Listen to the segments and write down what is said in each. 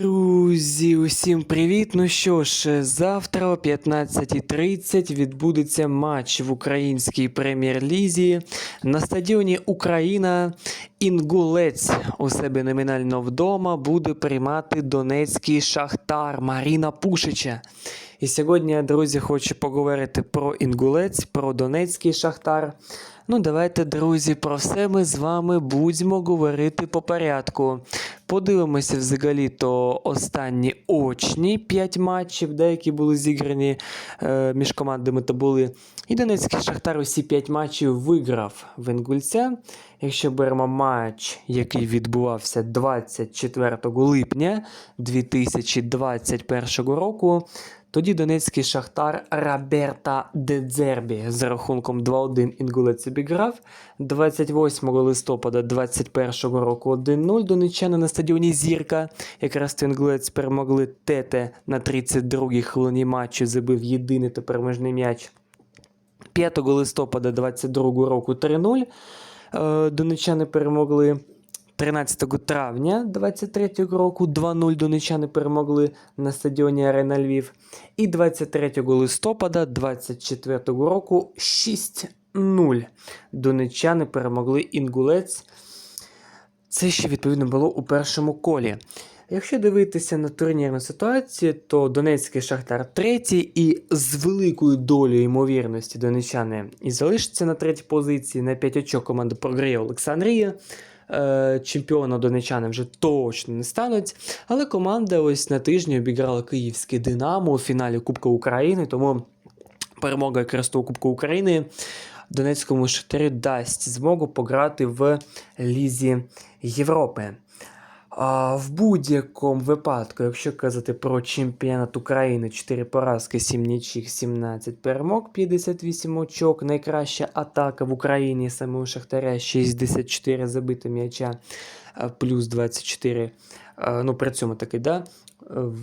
Друзі, усім привіт! Ну що ж, завтра о 15.30 відбудеться матч в українській прем'єр-лізі на стадіоні Україна. Інгулець у себе номінально вдома буде приймати донецький шахтар Маріна Пушича. І сьогодні, друзі, хочу поговорити про Інгулець, про донецький шахтар. Ну, давайте, друзі, про все ми з вами будемо говорити по порядку. Подивимося взагалі то останні очні 5 матчів, де, які були зіграні е, між командами то були. І Донецький Шахтар усі 5 матчів виграв в Інгульця. Якщо беремо матч, який відбувався 24 липня 2021 року, тоді Донецький Шахтар Роберта Дедзербі з рахунком 2-1 Інгулець обіграв. 28 листопада 2021 року 1-0 донеччани на стадіоні Зірка. Якраз то Інгулець перемогли Тете на 32-й хвилині матчу, забив єдиний та переможний м'яч. 5 листопада 2022 року 3-0. Е, Донеччани перемогли 13 травня 23 року 2-0 донеччани перемогли на стадіоні Арена Львів. І 23 листопада 24 року 6-0 донеччани перемогли Інгулець. Це ще відповідно було у першому колі. Якщо дивитися на турнірну ситуацію, то Донецький Шахтар третій, і з великою долею ймовірності донеччани і залишаться на третій позиції. На 5 очок команда програє Олександрія. Е, донечани донеччани вже точно не стануть. Але команда ось на тижні обіграла Київське Динамо у фіналі Кубка України. Тому перемога якраз того Кубка України Донецькому Шахтарю дасть змогу пограти в Лізі Європи. А в будь-якому випадку, якщо казати про чемпіонат України, 4 поразки, 7 нічих, 17 перемог, 58 очок. Найкраща атака в Україні саме у Шахтаря 64 забити м'яча, плюс 24. Ну, при цьому таки, да?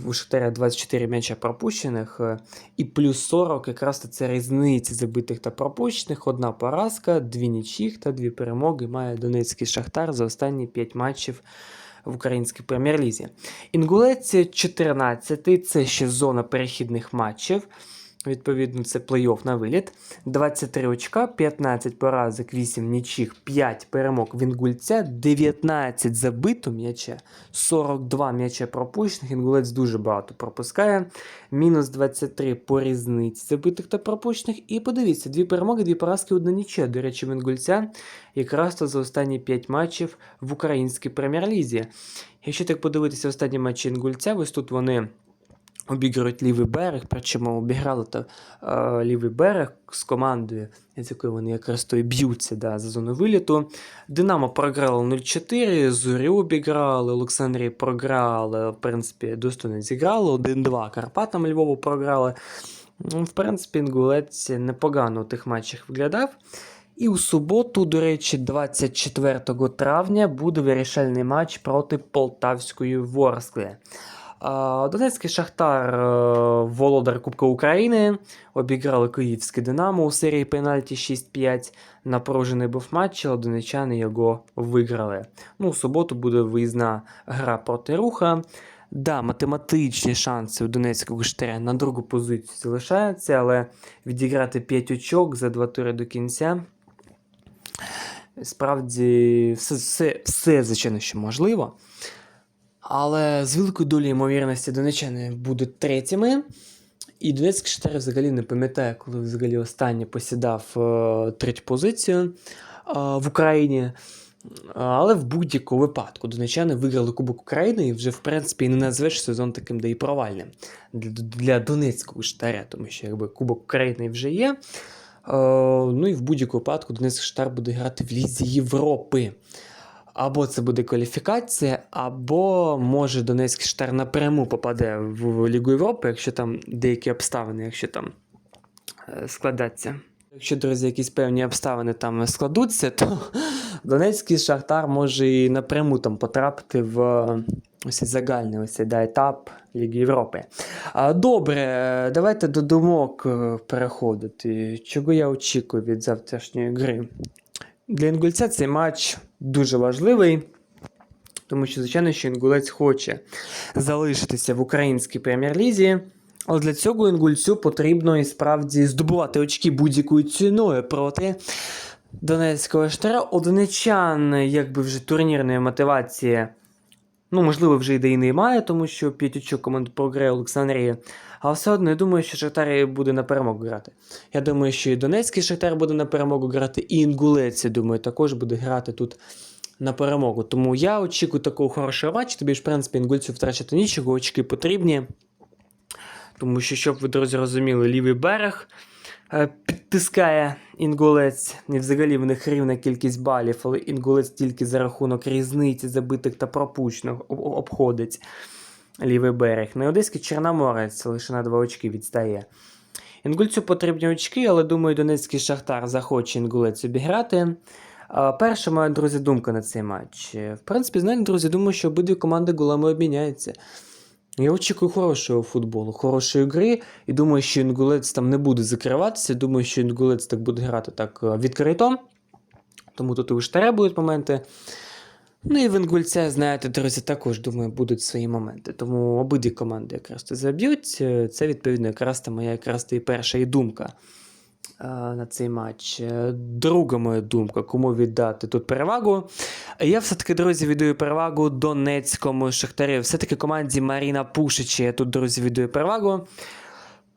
У Шахтаря 24 м'яча пропущених е, і плюс 40 якраз це різниці забитих та пропущених. Одна поразка, дві нічих та дві перемоги має Донецький Шахтар за останні 5 матчів в українській прем'єр-лізі. Інгулець 14 це ще зона перехідних матчів. Відповідно, це плей-офф на виліт. 23 очка, 15 поразок, 8 нічих, 5 перемог в Інгульця, 19 забито м'яча, 42 м'яча пропущених. Інгулець дуже багато пропускає. Мінус 23 по різниці забитих та пропущених. І подивіться, дві перемоги, дві поразки, одна нічия. До речі, в Інгульця якраз то за останні 5 матчів в українській прем'єр-лізі. Якщо так подивитися останні матчі Інгульця, ось тут вони обіграють лівий берег, причому обіграли то, е, лівий берег з командою, з якою вони якраз то і б'ються да, за зону виліту. Динамо програло 0-4, Зорю обіграли, Олександрії програли, в принципі, достойно зіграли, 1-2 Карпатам Львову програли. Ну, В принципі, Інгулець непогано у тих матчах виглядав. І у суботу, до речі, 24 травня буде вирішальний матч проти Полтавської Ворскли. Донецький Шахтар, е, володар Кубка України, обіграли Київське Динамо у серії пенальті 6-5. Напружений був матч, але донечани його виграли. Ну, у суботу буде виїзна гра проти руха. Да, математичні шанси у Донецького Шахтаря на другу позицію залишаються, але відіграти 5 очок за два тури до кінця. Справді, все, все, все звичайно, що можливо. Але з великою долею ймовірності донечани будуть третіми. І Донецький Шахтар взагалі не пам'ятає, коли взагалі останнє посідав е, третю позицію е, в Україні. Але в будь-якому випадку донечани виграли Кубок України і вже, в принципі, не назвеш сезон таким, де і провальним для, для Донецького Шахтаря, тому що якби Кубок України вже є. Е, ну і в будь-якому випадку Донецький Шахтар буде грати в Лізі Європи. Або це буде кваліфікація, або може Донецький Шахтар напряму попаде в Лігу Європи, якщо там деякі обставини, якщо там е, складаться. Якщо, друзі, якісь певні обставини там складуться, то Донецький Шахтар може і напряму там потрапити в ось загальний ось да, етап Ліги Європи. Добре, е, давайте до думок е, переходити. Чого я очікую від завтрашньої гри? Для Інгульця цей матч дуже важливий. тому що, звичайно, що інгулець хоче залишитися в українській прем'єр-лізі. Але для цього інгульцю потрібно і справді здобувати очки будь-якою ціною проти Донецького штара. Одиничан, якби вже турнірної мотивації, ну, можливо, вже ідеї немає, тому що п'ять очок команд програє Олександрія. Але все одно я думаю, що Шахтар буде на перемогу грати. Я думаю, що і Донецький Шахтар буде на перемогу грати, і Інгулець, я думаю, також буде грати тут на перемогу. Тому я очікую такого хорошого матчу. Тобі ж, в принципі, інгульцю втрачати нічого, очки потрібні. Тому що, щоб ви друзі розуміли, лівий берег е, підтискає інгулець. І взагалі в них рівна кількість балів, але інгулець тільки за рахунок різниці забитих та пропущених обходить лівий берег. На Одеський Чорноморець лише на два очки відстає. Інгульцю потрібні очки, але думаю, Донецький Шахтар захоче інгулець обіграти. Перша моя, друзі, думка на цей матч. В принципі, знаєте, друзі, думаю, що обидві команди голами обміняються. Я очікую хорошого футболу, хорошої гри, і думаю, що інгулець там не буде закриватися. Думаю, що інгулець так буде грати так е, відкрито. Тому тут і у штаря будуть моменти. Ну і в інгульця, знаєте, друзі, також думаю, будуть свої моменти. Тому обидві команди якраз це заб'ють. Е, Це відповідно якраз та моя якраз та і перша і думка на цей матч. Е, Друга моя думка, кому віддати тут перевагу. Я все-таки, друзі, віддаю перевагу Донецькому Шахтарю. Все-таки команді Маріна Пушича я тут, друзі, віддаю перевагу.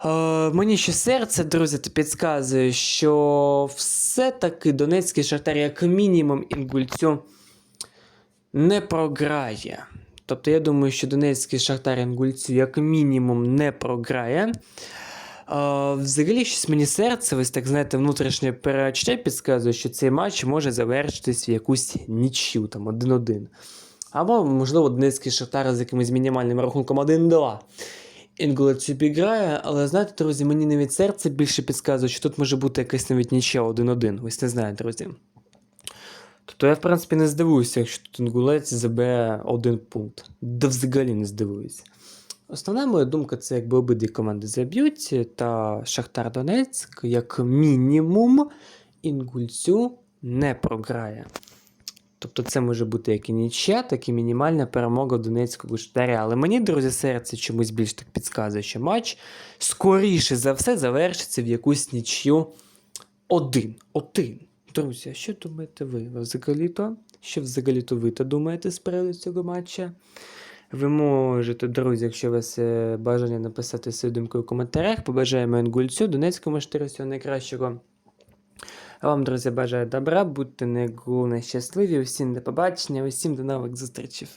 Е, мені ще серце, друзі, підказує, що все-таки Донецький Шахтар, як мінімум, інгульцю не програє. Тобто, я думаю, що Донецький Шахтар інгульцю як мінімум не програє. Взагалі, щось мені серце, ось так знаєте, внутрішнє перечуття підказує, що цей матч може завершитись в якусь нічю, там 1-1. Або, можливо, Донецький Шахтар з якимось мінімальним рахунком 1-2. Інгулець обіграє, але знаєте, друзі, мені навіть серце більше підказує, що тут може бути якась навіть нічия 1-1. Ось не знаю, друзі. Тобто я, в принципі, не здивуюся, якщо тут інгулець забере один пункт. Да взагалі не здивуюся. Основна моя думка це якби обидві команди заб'ють, та Шахтар Донецьк, як мінімум, інгульцю не програє. Тобто це може бути як і нічия, так і мінімальна перемога Донецького Шахтаря. Але мені, друзі, серце чомусь більш так підказує, що матч скоріше за все завершиться в якусь нічю один. Один. Друзі, а що думаєте? Ви Взагалі-то? Що взагалі-то ви то думаєте з приводу цього матча? Ви можете, друзі, якщо у вас бажання написати свою думку у коментарях. Побажаємо Інгульцю, Донецькому штиру всього найкращого. А вам, друзі, бажаю добра, будьте не щасливі, усім до побачення, усім до нових зустрічей.